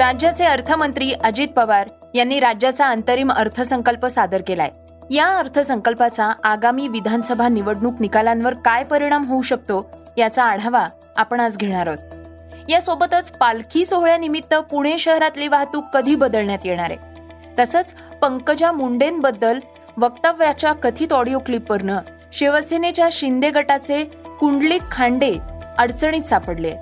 राज्याचे अर्थमंत्री अजित पवार यांनी राज्याचा अंतरिम अर्थसंकल्प सादर केलाय. या अर्थसंकल्पाचा आगामी विधानसभा निवडणूक निकालांवर काय परिणाम होऊ शकतो याचा आढावा आपण आज घेणार आहोत. यासोबतच पालखी सोहळ्यानिमित्त पुणे शहरातली वाहतूक कधी बदलण्यात येणार आहे? तसंच पंकजा मुंडेंबद्दल वक्तव्याच्या कथित ऑडिओ क्लिपवरनं शिवसेनेच्या शिंदे गटाचे कुंडलिक खांडे अडचणीत सापडले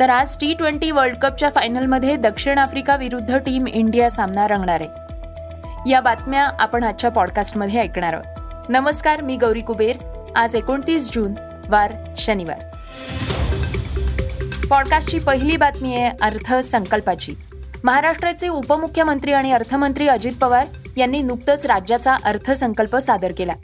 तर आज टी ट्वेंटी वर्ल्ड कपच्या फायनलमध्ये दक्षिण आफ्रिका विरुद्ध टीम इंडिया सामना रंगणार आहे. या बातम्या आपण आजच्या पॉडकास्टमध्ये ऐकणार आहोत. नमस्कार मी गौरी कुबेर. आज एकोणतीस जून वार शनिवार. पॉडकास्टची पहिली बातमी आहे अर्थसंकल्पाची. महाराष्ट्राचे उपमुख्यमंत्री आणि अर्थमंत्री अजित पवार यांनी नुकतंच राज्याचा अर्थसंकल्प सादर केला.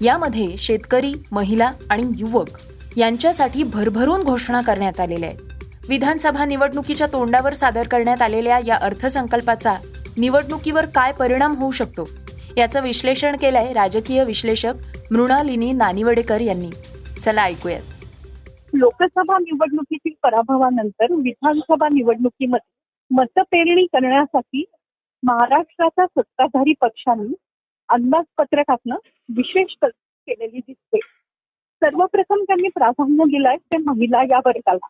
यामध्ये शेतकरी महिला आणि युवक यांच्यासाठी भरभरून घोषणा करण्यात आलेल्या आहेत. विधानसभा निवडणुकीच्या तोंडावर सादर करण्यात आलेल्या या अर्थसंकल्पाचा निवडणुकीवर काय परिणाम होऊ शकतो याचं विश्लेषण केलंय राजकीय विश्लेषक मृणालिनी नानिवडेकर यांनी. चला ऐकूयात. लोकसभा निवडणुकीतील पराभवानंतर विधानसभा निवडणुकीमध्ये मतपेरणी करण्यासाठी महाराष्ट्राच्या सत्ताधारी पक्षांनी अंदाजपत्रकातनं विशेष तरतूद केलेली दिसते. सर्वप्रथम त्यांनी प्राधान्य दिलंय ते महिला या वर्गाला.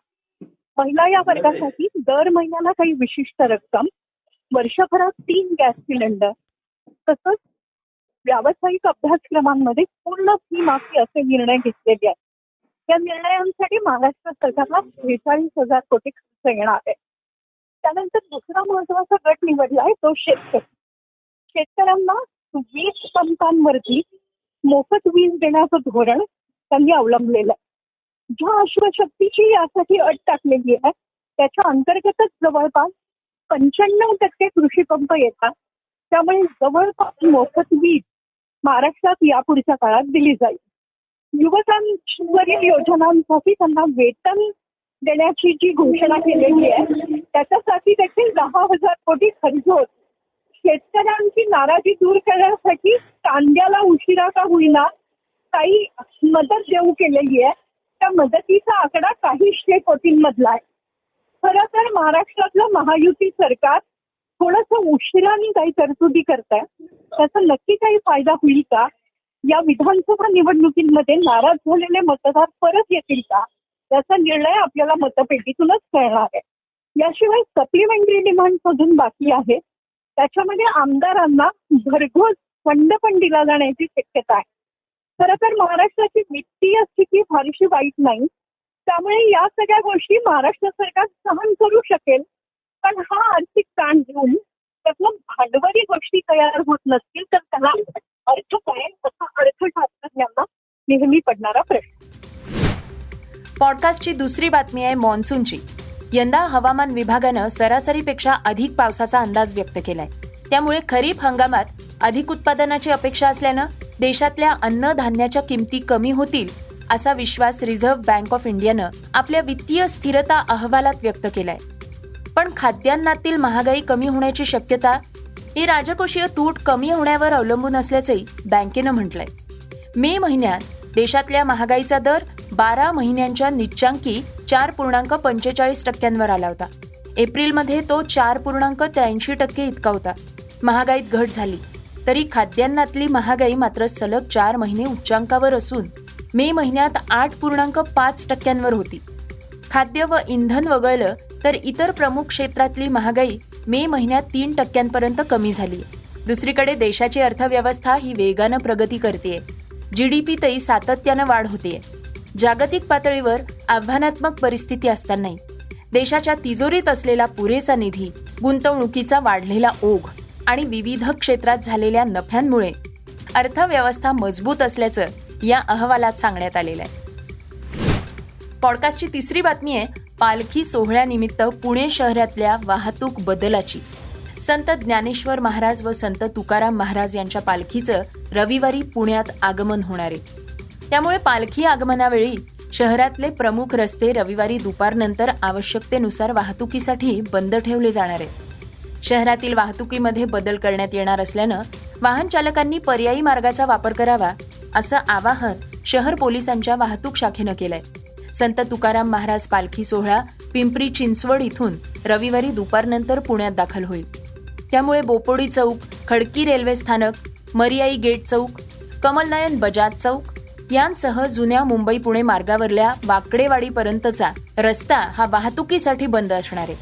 महिला या वर्गासाठी दर महिन्याला काही विशिष्ट रक्कम वर्षभरात तीन गॅस सिलेंडर तसंच व्यावसायिक अभ्यासक्रमांमध्ये पूर्ण फी माफी असे निर्णय घेतलेले आहेत. या निर्णयांसाठी महाराष्ट्र सरकारला शेहेचाळीस हजार कोटी खर्च येणार आहे. त्यानंतर दुसरा महत्त्वाचा गट निवडला आहे तो शेतकरी. शेतकऱ्यांना वीज पंपांवरती मोफत वीज देण्याचं धोरण त्यांनी अवलंबलेलं आहे. ज्या अश्वशक्तीची यासाठी अट टाकलेली आहे त्याच्या अंतर्गतच जवळपास पंच्याण्णव टक्के कृषी पंप येतात. त्यामुळे जवळपास मोफत वीज महाराष्ट्रात यापुढच्या काळात दिली जाईल. युवकांवरील योजनांसाठी त्यांना वेतन देण्याची जी घोषणा केलेली आहे त्याच्यासाठी देखील दहा हजार कोटी खर्च होत. शेतकऱ्यांची नाराजी दूर करण्यासाठी कांद्याला उशिरा का होईना काही मदत देऊ केलेली आहे. त्या मदतीचा आकडा काहीशे कोटींमधला आहे. खरं तर महाराष्ट्रातलं महायुती सरकार थोडस उशिराने काही तरतुदी करत आहे त्याचा नक्की काही फायदा होईल का? या विधानसभा निवडणुकीमध्ये नाराज झालेले मतदार परत येतील का? याचा निर्णय आपल्याला मतपेटीतूनच कळणार आहे. याशिवाय सप्लिमेंटरी डिमांड मधून बाकी आहे. त्याच्यामध्ये आमदारांना भरघोस फंड पण दिला जाण्याची शक्यता आहे. खरं तर महाराष्ट्राची वित्तीय स्थिती फारशी वाईट नाही. त्यामुळे या सगळ्या गोष्टी महाराष्ट्र सरकार सहन करू शकेल. पण हा आर्थिक ताण घेऊन त्यातलं भांडवली गोष्टी तयार होत नसतील तर त्याला अर्थ काय? असा अर्थशास्त्रज्ञांना नेहमी पडणारा प्रश्न. पॉडकास्टची दुसरी बातमी आहे मान्सूनची. यंदा हवामान विभागानं सरासरीपेक्षा अधिक पावसाचा अंदाज व्यक्त केलाय. त्यामुळे खरीप हंगामात अधिक उत्पादनाची अपेक्षा असल्यानं देशातल्या अन्नधान्याच्या किमती कमी होतील असा विश्वास रिझर्व्ह बँक ऑफ इंडियानं आपल्या वित्तीय स्थिरता अहवालात व्यक्त केलाय. पण खाद्यान्नातील महागाई कमी होण्याची शक्यता ही राजकोषीय तूट कमी होण्यावर अवलंबून असल्याचंही बँकेनं म्हटलंय. मे महिन्यात देशातल्या महागाईचा दर बारा महिन्यांच्या निच्चांकी चार पूर्णांक पंचेचाळीस टक्क्यांवर आला होता. एप्रिलमध्ये तो चार पूर्णांक त्र्याऐंशी टक्के इतका होता. महागाईत घट झाली. तरी खाद्यान्नातली महागाई मात्र सलग चार महिने उच्चांकावर असून मे महिन्यात आठ पूर्णांक पाच टक्क्यांवर होती. खाद्य व इंधन वगळलं तर इतर प्रमुख क्षेत्रातली महागाई मे महिन्यात तीन टक्क्यांपर्यंत कमी झाली. दुसरीकडे देशाची अर्थव्यवस्था ही वेगानं प्रगती करते जी डी पीतही सातत्यानं वाढ होते जागतिक पातळीवर आव्हानात्मक परिस्थिती असतानाही. देशाच्या तिजोरीत असलेला पुरेसा निधी गुंतवणुकीचा वाढलेला ओघ आणि विविध क्षेत्रात झालेल्या नफ्यांमुळे अर्थव्यवस्था मजबूत असल्याचं या अहवालात सांगण्यात आलेलं आहे. पॉडकास्टची तिसरी बातमी आहे पालखी सोहळ्यानिमित्त पुणे शहरातल्या वाहतूक बदलाची. संत ज्ञानेश्वर महाराज व संत तुकाराम महाराज यांच्या पालखीचं रविवारी पुण्यात आगमन होणार आहे. त्यामुळे पालखी आगमनावेळी शहरातले प्रमुख रस्ते रविवारी दुपारनंतर आवश्यकतेनुसार वाहतुकीसाठी बंद ठेवले जाणार आहेत. शहरातील वाहतुकीमध्ये बदल करण्यात येणार असल्यानं वाहन चालकांनी पर्यायी मार्गाचा वापर करावा असं आवाहन शहर पोलिसांच्या वाहतूक शाखेनं केलंय. संत तुकाराम महाराज पालखी सोहळा पिंपरी चिंचवड इथून रविवारी दुपारनंतर पुण्यात दाखल होईल. त्यामुळे बोपोडी चौक खडकी रेल्वे स्थानक मरियाई गेट चौक कमलनयन बजाज चौक यांसह जुन्या मुंबई पुणे मार्गावरल्या वाकडेवाडीपर्यंतचा रस्ता हा वाहतुकीसाठी बंद असणार आहे.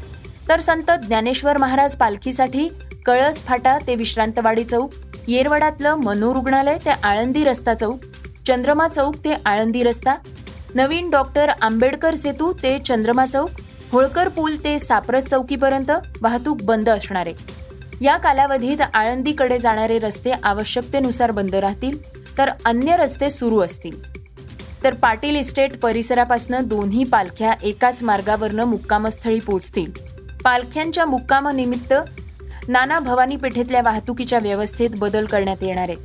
तर संत ज्ञानेश्वर महाराज पालखीसाठी कळस फाटा ते विश्रांतवाडी चौक येरवडातलं मनोरुग्णालय ते आळंदी रस्ता चौक चंद्रमा चौक ते आळंदी रस्ता नवीन डॉक्टर आंबेडकर सेतू ते चंद्रमा चौक होळकर पूल ते सापरस चौकीपर्यंत वाहतूक बंद असणार आहे. या कालावधीत आळंदीकडे जाणारे रस्ते आवश्यकतेनुसार बंद राहतील. तर अन्य रस्ते सुरू असतील. तर पाटील इस्टेट परिसरापासनं दोन्ही पालख्या एकाच मार्गावरनं मुक्कामस्थळी पोहोचतील पालख्यांच्या मुक्कामानिमित्त नाना भवानी पेठेतल्या वाहतुकीच्या व्यवस्थेत बदल करण्यात येणार आहे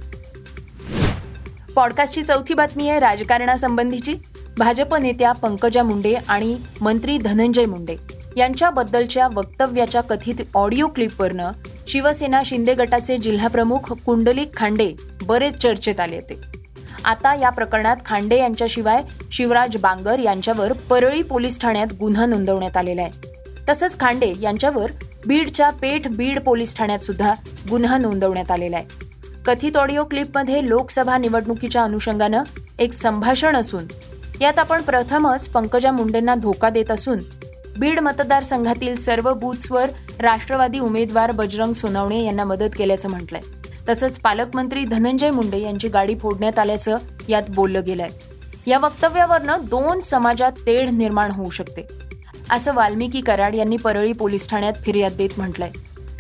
पॉडकास्टची चौथी बातमी आहे राजकारणासंबंधीची. भाजप नेत्या पंकजा मुंडे आणि मंत्री धनंजय मुंडे. यांच्याबद्दलच्या वक्तव्याच्या कथित ऑडिओ क्लिपवरनं शिवसेना शिंदे गटाचे जिल्हाप्रमुख कुंडलिक खांडे बरेच चर्चेत आले होते. आता या प्रकरणात खांडे यांच्याशिवाय शिवराज बांगर यांच्यावर परळी पोलीस ठाण्यात गुन्हा नोंदवण्यात आलेला आहे. तसंच खांडे यांच्यावर बीडच्या पेठ बीड पोलीस ठाण्यात सुद्धा गुन्हा नोंदवण्यात आलेला आहे. कथित ऑडिओ क्लिपमध्ये लोकसभा निवडणुकीच्या अनुषंगानं एक संभाषण असून यात आपण प्रथमच पंकजा मुंडेंना धोका देत असून बीड मतदारसंघातील सर्व बूथ्सवर राष्ट्रवादी उमेदवार बजरंग सोनवणे यांना मदत केल्याचं म्हटलंय. तसंच पालकमंत्री धनंजय मुंडे यांची गाडी फोडण्यात आल्याचं यात बोललं गेलंय. या वक्तव्यावरनं दोन समाजात तेढ निर्माण होऊ शकते. असं वाल्मिकी कराड यांनी परळी पोलीस ठाण्यात फिर्याद देत म्हटलंय.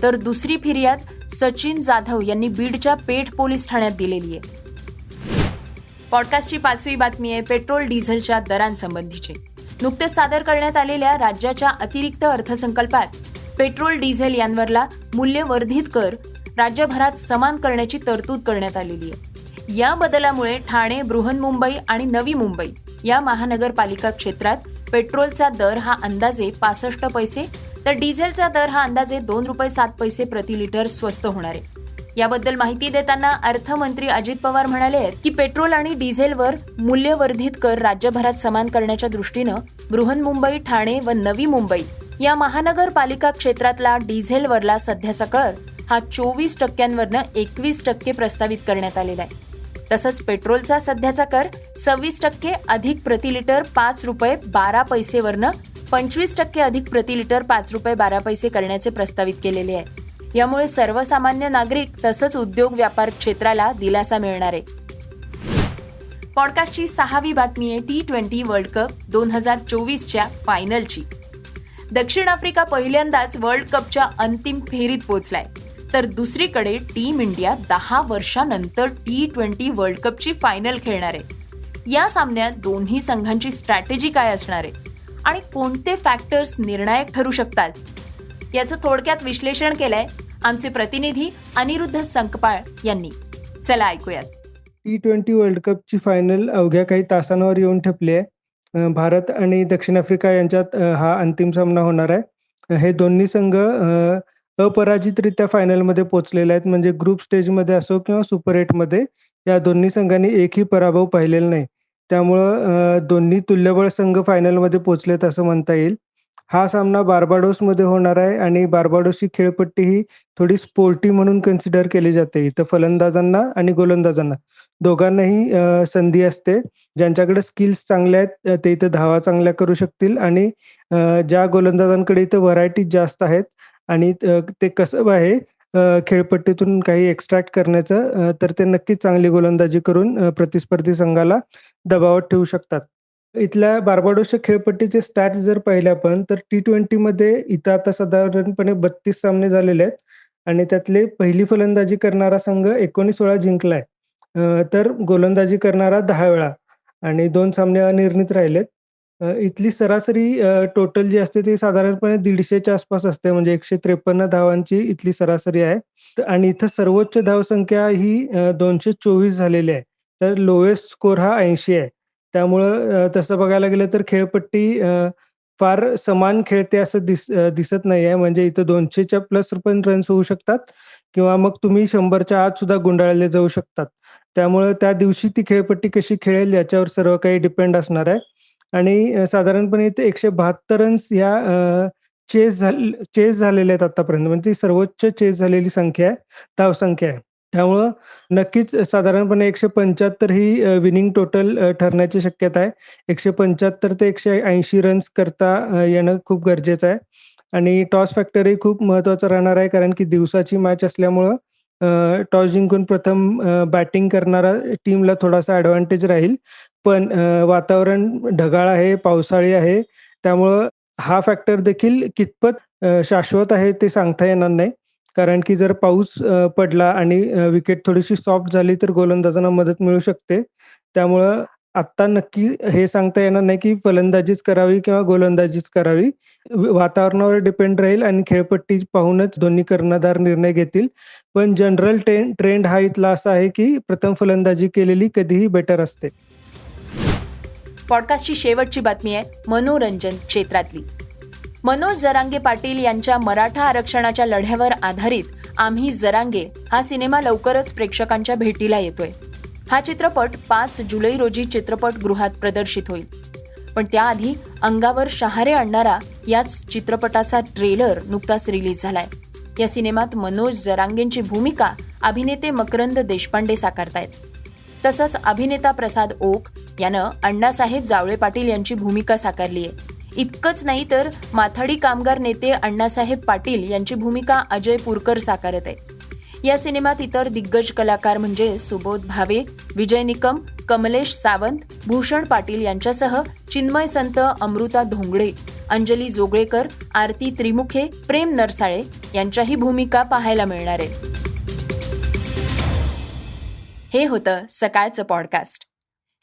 तर दुसरी फिर्याद सचिन जाधव यांनी बीडच्या पेठ पोलीस ठाण्यात दिलेली आहे. पॉडकास्टची पाचवी बातमी आहे पेट्रोल डिझेलच्या दरांसंबंधीची. नुकतेच सादर करण्यात आलेल्या राज्याच्या अतिरिक्त अर्थसंकल्पात पेट्रोल डिझेल यांवरला मूल्यवर्धित कर राज्यभरात समान करण्याची तरतूद करण्यात आलेली आहे. या बदलामुळे ठाणे बृहन्मुंबई आणि नवी मुंबई या महानगरपालिका क्षेत्रात पेट्रोलचा दर हा अंदाजे पासष्ट पैसे तर डिझेलचा दर हा अंदाजे दोन रुपये सात पैसे प्रति लिटर स्वस्त होणार आहे. याबद्दल माहिती देताना अर्थमंत्री अजित पवार म्हणाले आहेत की पेट्रोल आणि डिझेलवर मूल्यवर्धित कर राज्यभरात समान करण्याच्या दृष्टीनं बृहन्मुंबई ठाणे व नवी मुंबई या महानगरपालिका क्षेत्रातला डिझेलवरला सध्याचा कर हा चोवीस टक्क्यांवरनं एकवीस टक्के प्रस्तावित करण्यात आलेला आहे. तसंच पेट्रोलचा सध्याचा कर सव्वीस टक्के अधिक प्रति लिटर पाच रुपये बारा पैसेवरनं पंचवीस टक्के अधिक प्रति लिटर पाच रुपये बारा पैसे करण्याचे प्रस्तावित केलेले आहे. यामुळे सर्वसामान्य नागरिक तसंच उद्योग व्यापार क्षेत्राला दिलासा मिळणार आहे. पॉडकास्टची सहावी बातमी आहे टी ट्वेंटी वर्ल्ड कप दोन हजार चोवीसच्या फायनलची दक्षिण आफ्रिका पहिल्यांदाच वर्ल्ड कपच्या अंतिम फेरीत पोहोचलाय. तर दुसरीकडे टीम इंडिया दहा वर्षानंतर टी ट्वेंटी वर्ल्ड कपची फायनल खेळणार आहे. या सामन्यात दोन्ही संघांची स्ट्रॅटेजी काय असणार आहे? आणि कोणते फॅक्टर्स निर्णायक ठरू शकतात? याचं थोडक्यात विश्लेषण केलंय आमचे प्रतिनिधी अनिरुद्ध संकपाळ यांनी. चला ऐकूयात. टी ट्वेंटी वर्ल्ड कपची फायनल अवघ्या काही तासांवर येऊन ठेपली आहे. भारत आणि दक्षिण आफ्रिका यांच्यात हा अंतिम सामना होणार आहे. हे दोन्ही संघ अपराजितरित्या फायनलमध्ये पोहोचलेले आहेत. म्हणजे ग्रुप स्टेजमध्ये असो किंवा सुपर एटमध्ये या दोन्ही संघांनी एकही पराभव पाहिलेला नाही. त्यामुळं दोन्ही तुल्यबळ संघ फायनलमध्ये पोहोचलेत असं म्हणता येईल. हा सामना बार्बाडोसमध्ये होणार आहे आणि बार्बाडोसची खेळपट्टी ही थोडी स्पोर्टी म्हणून कन्सिडर केली जाते. इथं फलंदाजांना आणि गोलंदाजांना. दोघांनाही संधी असते. ज्यांच्याकडे स्किल्स चांगल्या आहेत ते इथं धावा चांगल्या करू शकतील आणि ज्या गोलंदाजांकडे इथं व्हरायटी जास्त आहेत आणि ते कसं आहे खेळपट्टीतून काही एक्स्ट्रॅक्ट करण्याचं तर ते नक्कीच चांगली गोलंदाजी करून प्रतिस्पर्धी संघाला दबावात ठेवू शकतात. इथल्या बार्बाडोसच्या खेळपट्टीचे स्टॅट्स जर पाहिले आपण तर टी ट्वेंटीमध्ये इथं आता साधारणपणे बत्तीस सामने झालेले आहेत. आणि त्यातले पहिली फलंदाजी करणारा संघ एकोणीस वेळा जिंकलाय. तर गोलंदाजी करणारा दहा वेळा. आणि दोन सामने अनिर्णित राहिलेत. इथली सरासरी टोटल जी असते ती साधारणपणे दीडशेच्या आसपास असते. म्हणजे एकशे त्रेपन्न धावांची इथली सरासरी आहे. आणि इथं सर्वोच्च धावसंख्या ही दोनशे चोवीस झालेली आहे. तर लोएस्ट स्कोर हा ऐंशी आहे. त्यामुळं तसं बघायला गेलं तर खेळपट्टी फार समान खेळते असं दिस दिसत नाही आहे म्हणजे इथं दोनशेच्या प्लस पण रन्स होऊ शकतात किंवा मग तुम्ही शंभरच्या आत सुद्धा गुंडाळले जाऊ शकतात. त्यामुळं त्या दिवशी ती खेळपट्टी कशी खेळेल याच्यावर सर्व काही डिपेंड असणार आहे. आणि साधारणपणे इथे एकशे बहात्तर रन्स ह्या चेस झाल चेस झालेले आहेत आतापर्यंत. म्हणजे सर्वोच्च चेस झालेली संख्या आहे, धावसंख्या आहे. त्यामुळं नक्कीच साधारणपणे एकशे पंच्याहत्तर ही विनिंग टोटल ठरण्याची शक्यता आहे. एकशे पंच्याहत्तर ते एकशे ऐंशी रन्स करता येणं खूप गरजेचं आहे आणि टॉस फॅक्टरही खूप महत्त्वाचा राहणार आहे कारण की दिवसाची मॅच असल्यामुळं टॉस जिंकून प्रथम बॅटिंग करणारा टीमला थोडासा ॲडव्हांटेज राहील. पण वातावरण ढगाळ आहे, पावसाळी आहे. त्यामुळं हा फॅक्टर देखील कितपत शाश्वत आहे ते सांगता येणार नाही. कारण की जर पाऊस पडला आणि विकेट थोडीशी सॉफ्ट झाली तर गोलंदाजांना मदत मिळू शकते. त्यामुळं आत्ता नक्की हे सांगता येणार नाही की फलंदाजीच करावी किंवा गोलंदाजीच करावी. वातावरणावर डिपेंड राहील आणि खेळपट्टी पाहूनच दोन्ही कर्णधार निर्णय घेतील. पण जनरल ट्रेंड हा इथला असा आहे की प्रथम फलंदाजी केलेली कधीही बेटर असते. पॉडकास्टची शेवटची बातमी आहे मनोरंजन क्षेत्रातली. मनोज जरांगे पाटील यांच्या मराठा आरक्षणाच्या लढ्यावर आधारित आम्ही जरांगे हा सिनेमा लवकरच प्रेक्षकांच्या भेटीला येतोय. हा चित्रपट पाच जुलै रोजी चित्रपटगृहात प्रदर्शित होईल. पण त्याआधी अंगावर शहारे आणणारा याच चित्रपटाचा ट्रेलर नुकताच रिलीज झालाय. या सिनेमात मनोज जरांगेंची भूमिका अभिनेते मकरंद देशपांडे साकारतायत. तसंच अभिनेता प्रसाद ओक यानं अण्णासाहेब जावळे पाटील यांची भूमिका साकारली आहे. इतकंच नाही तर माथाडी कामगार नेते अण्णासाहेब पाटील यांची भूमिका अजय पुरकर साकारत आहे. या सिनेमात इतर दिग्गज कलाकार म्हणजे सुबोध भावे, विजय निकम, कमलेश सावंत, भूषण पाटील यांच्यासह चिन्मय संत, अमृता धोंगडे, अंजली जोगळेकर, आरती त्रिमुखे, प्रेम नरसाळे यांच्याही भूमिका पाहायला मिळणार आहेत. हे होतं सकाळचं पॉडकास्ट.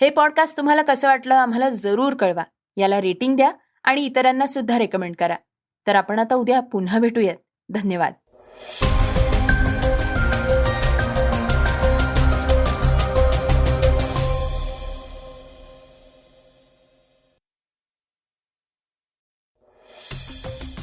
हे पॉडकास्ट तुम्हाला कसं वाटलं आम्हाला जरूर कळवा. याला रेटिंग द्या आणि इतरांना सुद्धा रेकमेंड करा. तर आपण आता उद्या पुन्हा भेटूयात. धन्यवाद.